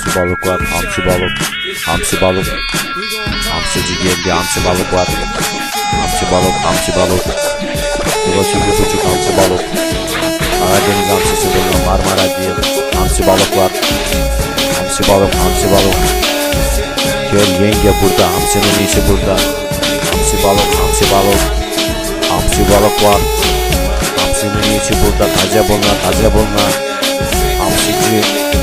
Hamsi balık var. Hamsi balık. Hamsi balık. Hamsici geldi. Hamsi balık var. Hamsi balık. Hamsi balık. Kilosu bir buçuk hamsi balık. Karadeniz hamsisi bulunuyor. Marmara değil. Hamsi balık var. Hamsi balık. Hamsi balık. Gel yenge burada. Hamsinin iyisi burada. Hamsi balık. Hamsi balık. Hamsi balık var. Hamsinin iyisi burada. Taze bunlar. Taze bunlar. Hamsici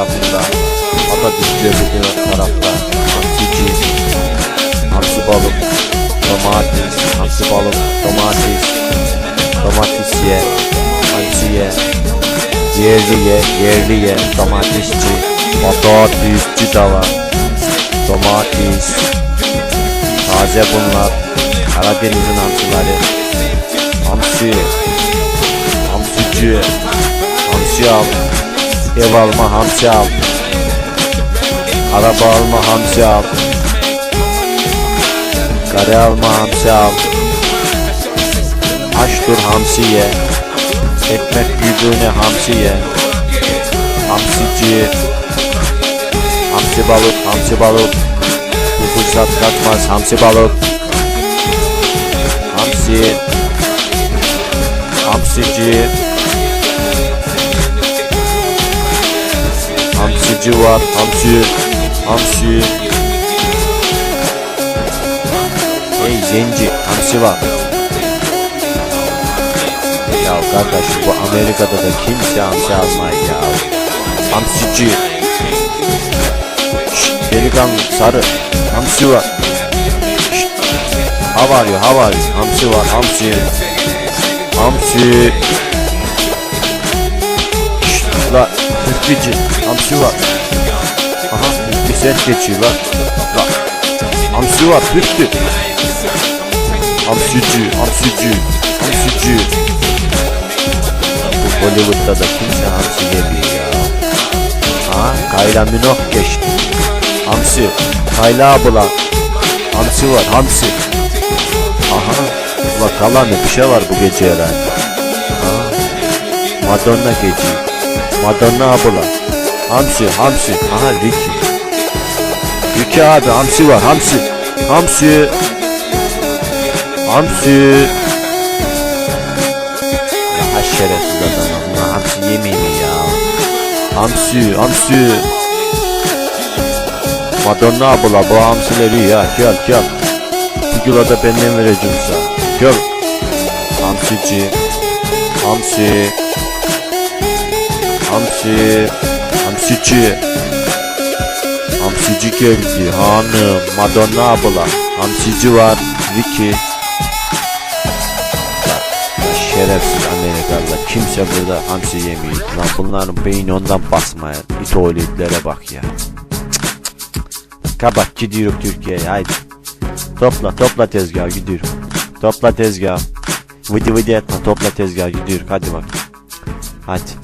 tarafında. Patatesçi öbür tarafta. Hamsici. Hamsi balık. Domates. Hamsi balık. Domates. Domates ye. Hamsi ye. Yerli ye. Yerli ye. Domatesçi. Patatesçi de var. Domates. Taze bunlar. Karadeniz'in hamsileri. Hamsi. Hamsici. Hamsi al. Ev alma hamsi al. Araba alma hamsi al. Kare alma hamsi al. Aç dur hamsi ye. Ekmek büyüdüğüne hamsi ye. Hamsici. Hamsi balık, hamsi balık. Bu fırsat kaçmaz hamsi balık. Hamsi. Hamsici. Hamsici var. Hamsi. Hamsi. Hey zenci. Hamsi var. Ya kardeş bu Amerika'da da kimse hamsi almay ya. Hamsici. Şşt, delikanlı sarı. Hamsi var. Şşt. How are you? How are you? Hamsi var. Hamsi. Hamsi. Türkçeci. Hamsi var. Aha bir ses geçiyor la. La. Hamsi var. Türktü. Hamsici. Hamsici. Hamsici. Bu Hollywood'da da kimse hamsi yemiyor ya. Ha, Kayla Minogue geçti. Hamsi. Kayla abla. Hamsi var, hamsi. Aha. Ula kalan bir şey var bu gece herhalde. Ha. Madonna gece. Madonna abla. Hamsi, hamsi. Aha Ricky. Ricky abi hamsi var, hamsi. Hamsi. Hamsi. Ya şerefsiz adam. Buna hamsi yemeyeyim ya? Hamsi, hamsi. Madonna abla bu hamsileri ya gel gel. Bir kilo da benden vereceğim sana. Gel. Hamsici. Hamsi. Hamsi. Hamsici. Hamsici geldi hanım. Madonna abla. Hamsici var. Vicky. Şerefsiz Amerikalılar. Kimse burada hamsi yemiyor. Lan bunların beyni ondan basmaya. İtolitlere bak ya. Kabak gidiyorum Türkiye'ye haydi. Topla topla tezgahı gidiyorum. Topla tezgahı. Vıdı vıdı etme topla tezgahı gidiyorum hadi bak. Hadi.